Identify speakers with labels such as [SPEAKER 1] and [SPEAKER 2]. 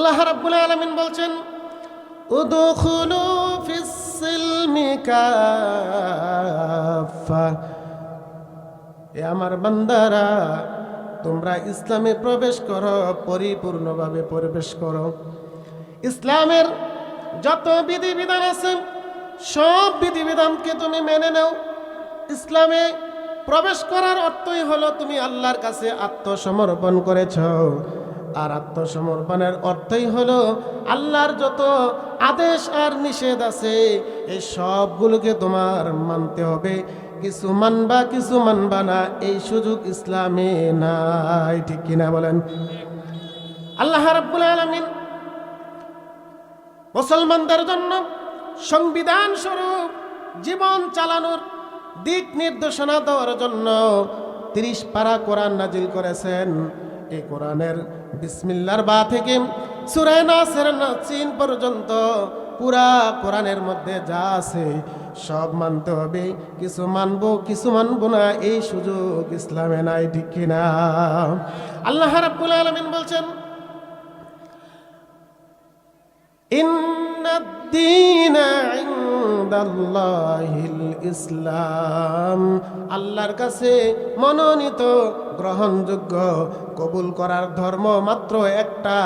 [SPEAKER 1] আল্লাহ রাব্বুল আলামিন বলছেন, উদখুলু ফিস সিলমি কাফা এ আমার বান্দারা, তোমরা ইসলামে প্রবেশ করো, পরিপূর্ণভাবে প্রবেশ করো। ইসলামের যত বিধিবিধান আছে, সব বিধিবিধানকে তুমি মেনে নাও। ইসলামে প্রবেশ করার অর্থই হলো তুমি আল্লাহর কাছে আত্মসমর্পণ করেছ। আর আত্মসমর্পণের অর্থই হলো আল্লাহর যত আদেশ আর নিষেধ আছে, এই সবগুলোকে তোমার মানতে হবে। কিছু মানবা কিছু মানবা না, এই সুযোগ ইসলামে নাই, ঠিক কিনা বলেন? আল্লাহ রাব্বুল আলামিন মুসলমানদের জন্য সংবিধান স্বরূপ জীবন চালানোর দিক নির্দেশনা দেওয়ার জন্য তিরিশ পারা কোরআন নাজিল করেছেন। এই কোরআনের বিসমিল্লার বা থেকে সুরায় নাসের নাচিন পর্যন্ত পুরা কোরআনের মধ্যে যা আছে সব মানতে হবে। কিছু মানবো কিছু মানবো না, এই সুযোগ ইসলামে নাই, ঠিক কিনা? আল্লাহ রাব্বুল আলামিন বলছেন إن ইন্দাল্লাহিল ইসলাম। আল্লাহর কাছে মনোনীত গ্রহণযোগ্য কবুল করার ধর্ম মাত্র একটা